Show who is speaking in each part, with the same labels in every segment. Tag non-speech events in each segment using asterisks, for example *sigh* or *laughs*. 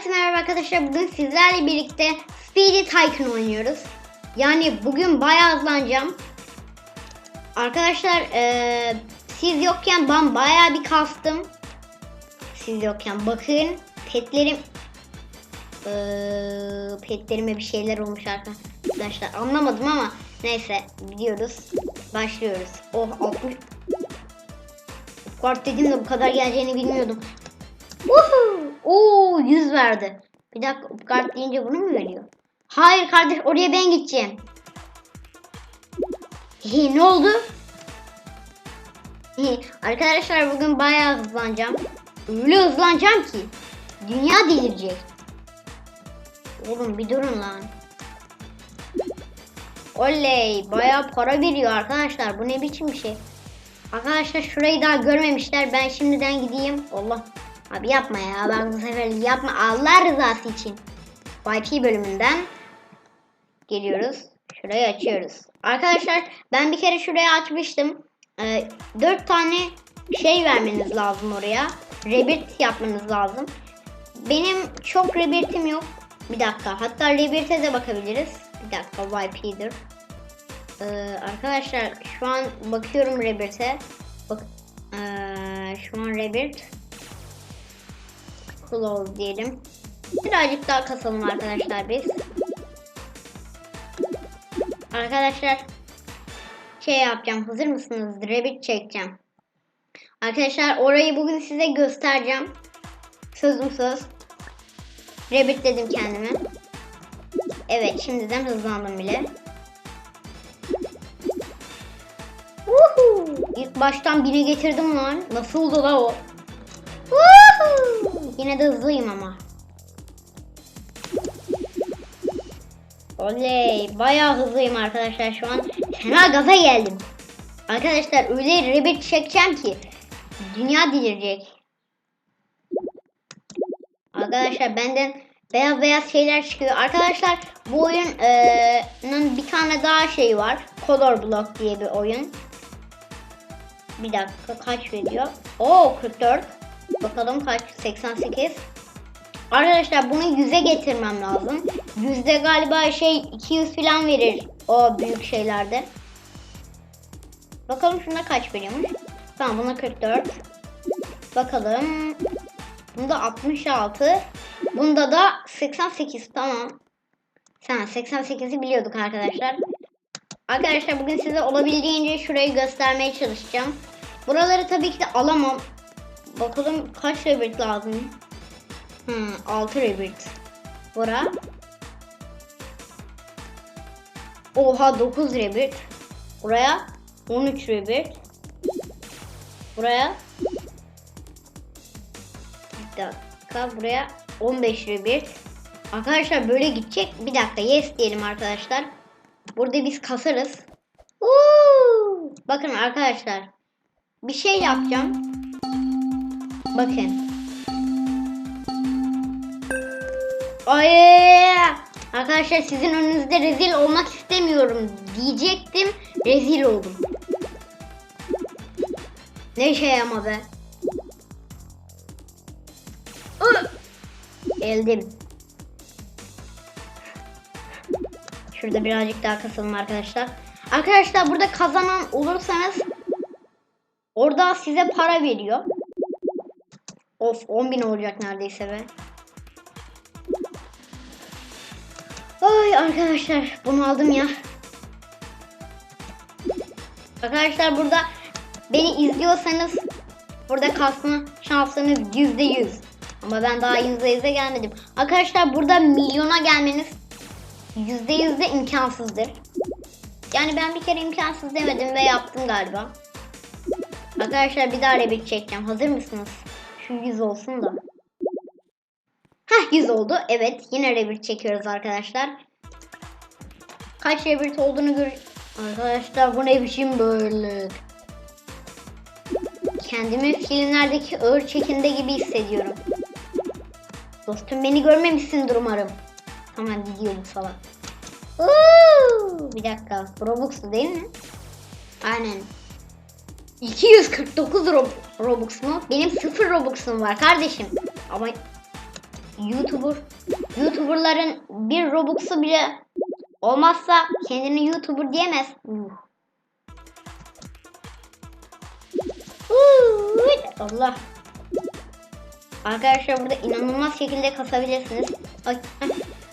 Speaker 1: Herkese merhaba arkadaşlar. Bugün sizlerle birlikte Speedy Tycoon oynuyoruz. Yani bugün bayağı hızlanacağım. Arkadaşlar eee, siz yokken ben bayağı bir kastım. Siz yokken bakın petlerim eee, petlerime bir şeyler olmuş arkadaşlar. Anlamadım ama neyse gidiyoruz. Başlıyoruz. Oh 60 Kart dedim de bu kadar geleceğini bilmiyordum. Woohoo! Oo 100 verdi. Bir dakika kart deyince bunu mu veriyor? Hayır kardeş oraya ben gideceğim. Hi, ne oldu? Hi, Arkadaşlar bugün bayağı hızlanacağım. Öyle hızlanacağım ki dünya delirecek. Oğlum bir durun lan. Oley bayağı para veriyor arkadaşlar. Bu ne biçim bir şey? Arkadaşlar şurayı daha görmemişler. Ben şimdiden gideyim. Allah. Abi yapma ya. Ben bu sefer yapma. Allah rızası için. YP bölümünden geliyoruz. Şurayı açıyoruz. Arkadaşlar ben bir kere şurayı açmıştım. Ee, 4 tane şey vermeniz lazım oraya. Rebirth yapmanız lazım. Benim çok rebirth'im yok. Bir dakika. Hatta rebirth'e de bakabiliriz. Bir dakika. YP'dir. Ee, arkadaşlar şu an bakıyorum Rebirth'e. Bak, ee, şu an Rebirth. Close diyelim. Birazcık daha kasalım arkadaşlar biz. Arkadaşlar şey yapacağım. Hazır mısınız? Rebirth çekeceğim. Arkadaşlar orayı bugün size göstereceğim. Sözüm söz. Rebirth dedim kendime. Evet şimdiden hızlandım bile. Woohoo! İlk baştan bine getirdim lan. Nasıl oldu la o? Woohoo! Yine de hızlıyım ama. Oley! Bayağı hızlıyım arkadaşlar şu an. Fena gaza geldim. Arkadaşlar öyle rebirth çekeceğim ki dünya delirecek. Arkadaşlar benden beyaz beyaz şeyler çıkıyor. Arkadaşlar bu oyunun bir tane daha şey var. Color Block diye bir oyun. Bir dakika kaç veriyor? Oo 44. Bakalım kaç? 88. Arkadaşlar bunu 100'e getirmem lazım. Yüzde galiba şey 200 falan verir o büyük şeylerde. Bakalım şuna kaç veriyormuş. Tamam buna 44. Bakalım. Bunda 66. Bunda da 88 tamam. Sen 88'i biliyorduk arkadaşlar. Arkadaşlar bugün size olabildiğince şurayı göstermeye çalışacağım. Buraları tabii ki de alamam. Bakalım kaç rebirth lazım. Hmm, 6 rebirth. Bura. Oha 9 rebirth. Buraya 13 rebirth. Buraya bir dakika buraya 15 rebirth. Arkadaşlar böyle gidecek. Bir dakika yes diyelim arkadaşlar. Burada biz kasarız. Uuu! Bakın arkadaşlar. Bir şey yapacağım. Bakın. Ay! Arkadaşlar sizin önünüzde rezil olmak istemiyorum diyecektim. Rezil oldum. Ne şey ama be. Eldim. Şurada birazcık daha kasalım arkadaşlar. Arkadaşlar burada kazanan olursanız orada size para veriyor. Of 10.000 olacak neredeyse be. Ay arkadaşlar bunu aldım ya. Arkadaşlar burada beni izliyorsanız burada kasma şansınız yüzde yüz. Ama ben daha yüzde yüze gelmedim. Arkadaşlar burada milyona gelmeniz yüzde yüzde imkansızdır. Yani ben bir kere imkansız demedim ve yaptım galiba. Arkadaşlar bir daha rebirth çekeceğim. Hazır mısınız? Şu 100 olsun da. Heh 100 oldu. Evet yine rebirth çekiyoruz arkadaşlar. Kaç rebirth olduğunu gör... Arkadaşlar bu ne biçim böyle? Kendimi filmlerdeki ağır çekimde gibi hissediyorum. Dostum beni görmemişsindir umarım. Tamam gidiyor bu salak. Bir dakika. Robux'tu değil mi? Aynen. 249 Rob Robux mu? Benim 0 Robux'um var kardeşim. Ama YouTuber. YouTuber'ların bir Robux'u bile olmazsa kendini YouTuber diyemez. Uh. Allah. Arkadaşlar burada inanılmaz şekilde kasabilirsiniz. Ay,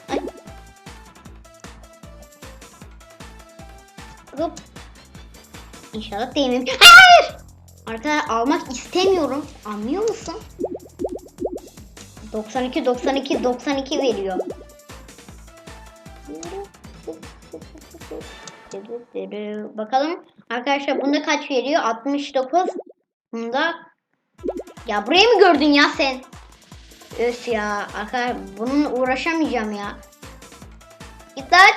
Speaker 1: ay. Hop. İnşallah değmem. Hayır! Arkadaşlar almak istemiyorum. Anlıyor musun? 92 92 92 veriyor. Bakalım arkadaşlar bunda kaç veriyor? 69. Bunda ya burayı mı gördün ya sen? Öf ya arkadaşlar bununla uğraşamayacağım ya. Git lan.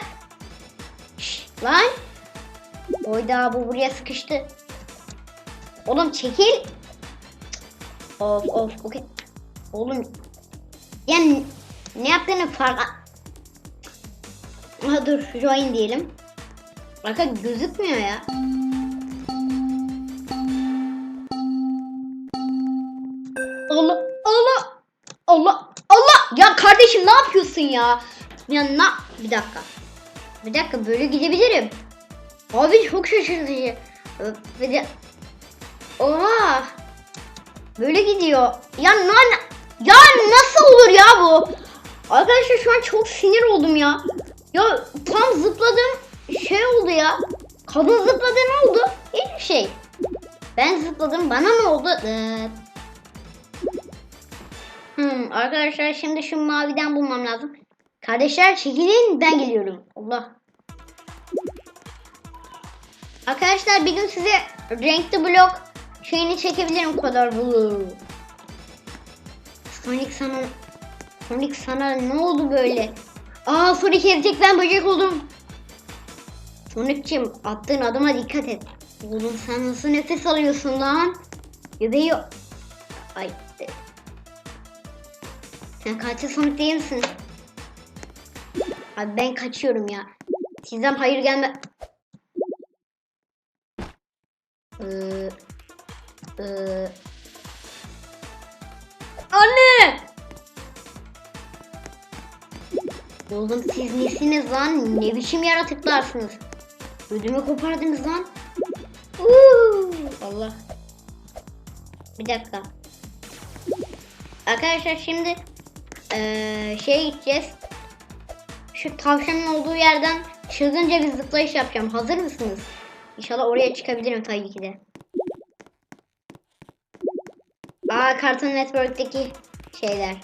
Speaker 1: Şş, lan. Oyda bu buraya sıkıştı. Oğlum çekil. Of of okey. Oğlum yani ne yaptığını fark... Ha dur join diyelim. Arka gözükmüyor ya. Allah Allah Allah Allah ya kardeşim ne yapıyorsun ya? Ya na bir dakika. Bir dakika böyle gidebilirim. Abi çok şaşırtıcı. Bir de Oha. Böyle gidiyor. Ya na ya nasıl olur ya bu? Arkadaşlar şu an çok sinir oldum ya. Ya tam zıpladım şey oldu ya. Kadın zıpladı ne oldu? Hiçbir şey. Ben zıpladım bana ne oldu? Ee, Hmm, arkadaşlar şimdi şu maviden bulmam lazım. Kardeşler çekilin ben geliyorum. Allah. Arkadaşlar bir gün size renkli blok şeyini çekebilirim kadar bu. Sonic sana Sonic sana ne oldu böyle? Aa Sonic erecek ben böcek oldum. Sonic'cim attığın adıma dikkat et. Oğlum sen nasıl nefes alıyorsun lan? Göbeği... Ay. Sen kaçta Sonic değil misin? Abi ben kaçıyorum ya. Sizden hayır gelme... Ee, ee... Anne! Oğlum siz nesiniz lan? Ne biçim yaratıklarsınız? Ödümü kopardınız lan. Uuu, Allah. Bir dakika. Arkadaşlar şimdi eee şey gideceğiz. Şu tavşanın olduğu yerden çılgınca bir zıplayış yapacağım. Hazır mısınız? İnşallah oraya çıkabilirim tabii ki de. Aa Cartoon Network'teki şeyler.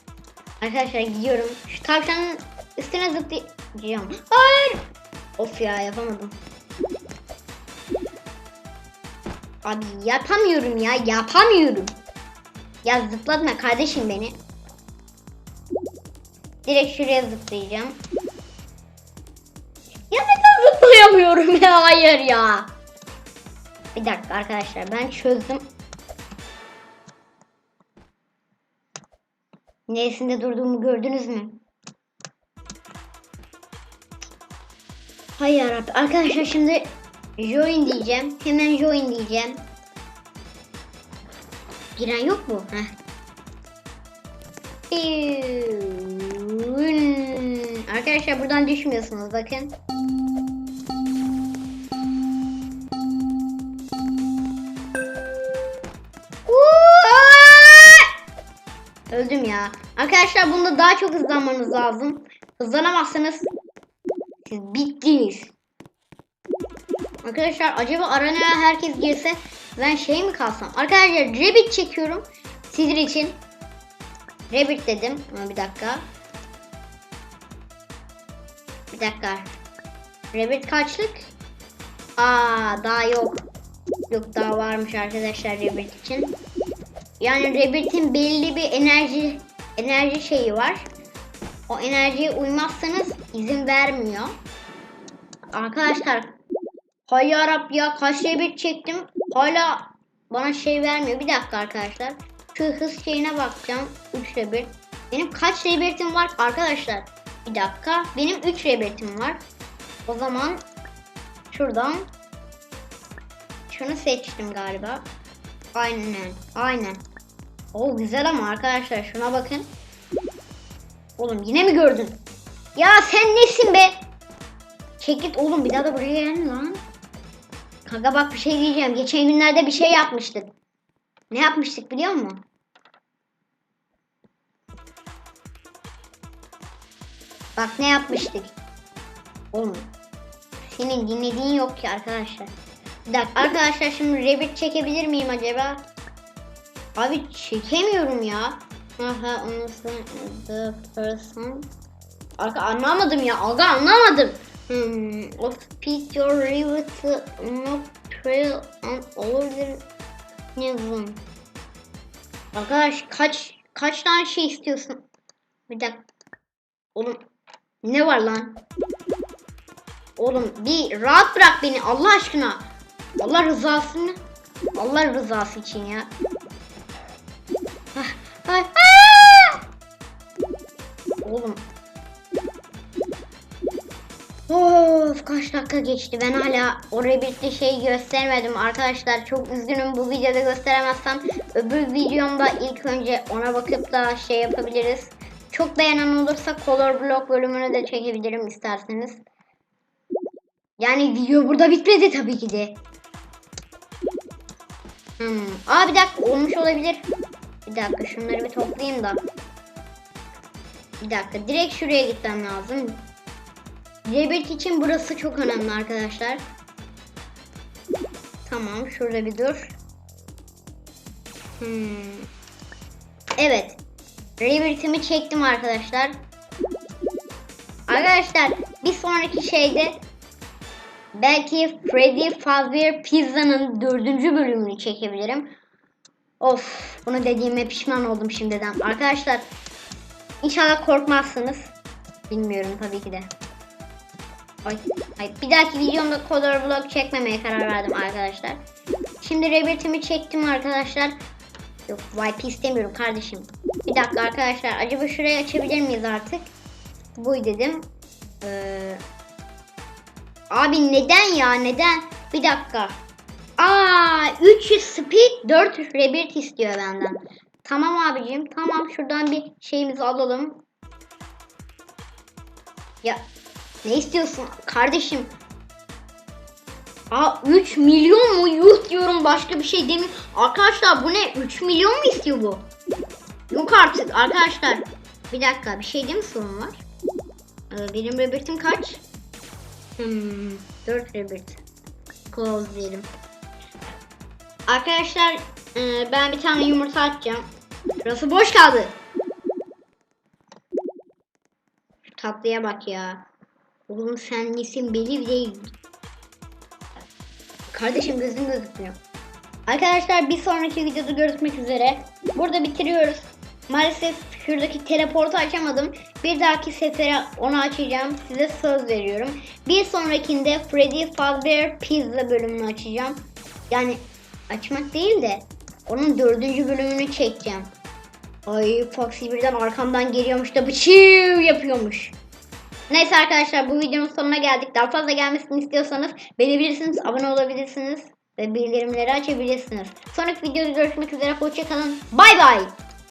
Speaker 1: Arkadaşlar gidiyorum. Şu tavşanın üstüne zıplayacağım. Hayır. Of ya yapamadım. Abi yapamıyorum ya yapamıyorum. Ya zıplatma kardeşim beni. Direkt şuraya zıplayacağım. Ya neden zıplayamıyorum ya *laughs* hayır ya. Bir dakika arkadaşlar ben çözdüm. Neresinde durduğumu gördünüz mü? Hay yarabbim. Arkadaşlar şimdi join diyeceğim. Hemen join diyeceğim. Giren yok mu? Heh. Arkadaşlar buradan düşmüyorsunuz bakın. Öldüm ya. Arkadaşlar bunda daha çok hızlanmanız lazım. Hızlanamazsanız siz bittiniz. Arkadaşlar acaba aranaya herkes girse ben şey mi kalsam? Arkadaşlar Rabbit çekiyorum. Sizin için. Rabbit dedim. Ama bir dakika. Bir dakika. Rabbit kaçlık? Aa daha yok. Yok daha varmış arkadaşlar Rabbit için. Yani Rabbit'in belli bir enerji enerji şeyi var. O enerjiye uymazsanız izin vermiyor. Arkadaşlar hay yarab ya kaç Rabbit çektim. Hala bana şey vermiyor. Bir dakika arkadaşlar. Şu hız şeyine bakacağım. 3 Rabbit. Benim kaç Rabbit'im var arkadaşlar? Bir dakika. Benim 3 Rabbit'im var. O zaman şuradan şunu seçtim galiba. Aynen. Aynen. O güzel ama arkadaşlar şuna bakın. Oğlum yine mi gördün? Ya sen nesin be? Çek git oğlum bir daha da buraya gelme lan. Kanka bak bir şey diyeceğim. Geçen günlerde bir şey yapmıştık. Ne yapmıştık biliyor musun? Bak ne yapmıştık. Oğlum. Senin dinlediğin yok ki arkadaşlar. Bir dakika arkadaşlar şimdi Rabbit çekebilir miyim acaba? Abi çekemiyorum ya. Aha the person. Arka anlamadım ya. Aga anlamadım. Hmm, of pick your rivet not trail and order yazın. Arkadaş kaç kaç tane şey istiyorsun? Bir dakika. Oğlum ne var lan? Oğlum bir rahat bırak beni Allah aşkına. Allah rızasını Allah rızası için ya. Ay, aa! Oğlum. Of kaç dakika geçti. Ben hala o Rabbit'li şey göstermedim arkadaşlar. Çok üzgünüm bu videoda gösteremezsem. Öbür videomda ilk önce ona bakıp da şey yapabiliriz. Çok beğenen olursa Color Block bölümünü de çekebilirim isterseniz. Yani video burada bitmedi tabii ki de. Hmm. Aa bir dakika olmuş olabilir. Bir dakika şunları bir toplayayım da. Bir dakika direkt şuraya gitmem lazım. Rebirth için burası çok önemli arkadaşlar. Tamam şurada bir dur. Hmm. Evet. Rebirth'imi çektim arkadaşlar. Arkadaşlar bir sonraki şeyde belki Freddy Fazbear Pizza'nın dördüncü bölümünü çekebilirim. Of bunu dediğime pişman oldum şimdiden. Arkadaşlar inşallah korkmazsınız. Bilmiyorum tabii ki de. Ay, ay bir dahaki videomda Color Vlog çekmemeye karar verdim arkadaşlar. Şimdi Rebirth'imi çektim arkadaşlar. Yok YP istemiyorum kardeşim. Bir dakika arkadaşlar acaba şurayı açabilir miyiz artık? Buy dedim. Ee, abi neden ya neden? Bir dakika. Aa 300 speed 4 rebirth istiyor benden. Tamam abicim tamam şuradan bir şeyimizi alalım. Ya ne istiyorsun kardeşim? Aa 3 milyon mu? Yuh diyorum başka bir şey demiyorum. Arkadaşlar bu ne? 3 milyon mu istiyor bu? Yok artık arkadaşlar. Bir dakika bir şeyde mi sorun var? Ee, benim rebirth'im kaç? Hmm, 4 rebirth. Close diyelim. Arkadaşlar e, ben bir tane yumurta atacağım. Burası boş kaldı. Tatlıya bak ya. Oğlum sen nesin belli değil. Kardeşim gözün gözükmüyor. Arkadaşlar bir sonraki videoda görüşmek üzere. Burada bitiriyoruz. Maalesef şuradaki teleportu açamadım. Bir dahaki sefere onu açacağım. Size söz veriyorum. Bir sonrakinde Freddy Fazbear Pizza bölümünü açacağım. Yani açmak değil de onun dördüncü bölümünü çekeceğim. Ay Foxy birden arkamdan geliyormuş da bıçıv yapıyormuş. Neyse arkadaşlar bu videonun sonuna geldik. Daha fazla gelmesini istiyorsanız beğenebilirsiniz, abone olabilirsiniz ve bildirimleri açabilirsiniz. Sonraki videoda görüşmek üzere. Hoşçakalın. Bay bay.